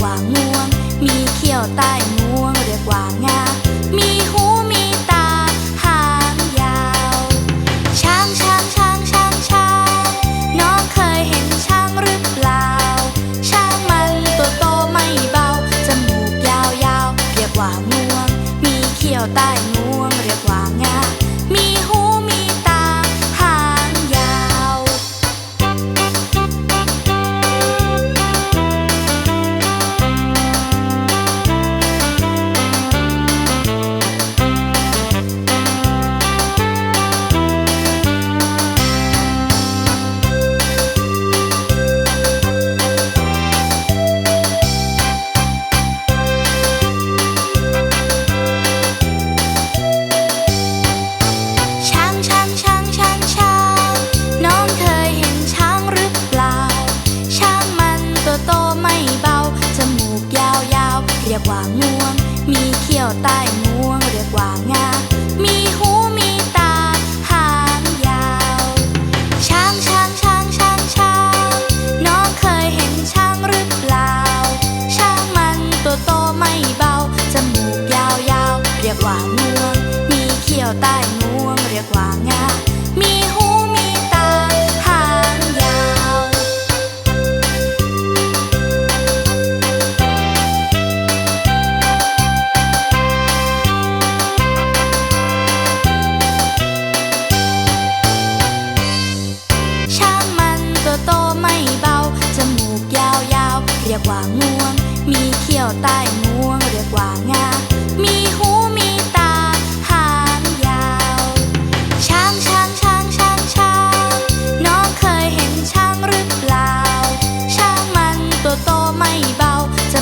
กว่าง่วง มีเขียวใต้งวงเรียกว่างา เรียกว่าง่วง มีเขี้ยวใต้ง่วง เรียกว่างา มีหูมีตา หางยาว ช้างช้างช้างช้างช้างน้องเคยเห็นช้างหรือเปล่า ช้างมันตัวโตไม่เบา จมูกยาวยาวเรียกว่าง่วง มีเขี้ยวใต้ง่วง เรียกว่างา uangnya.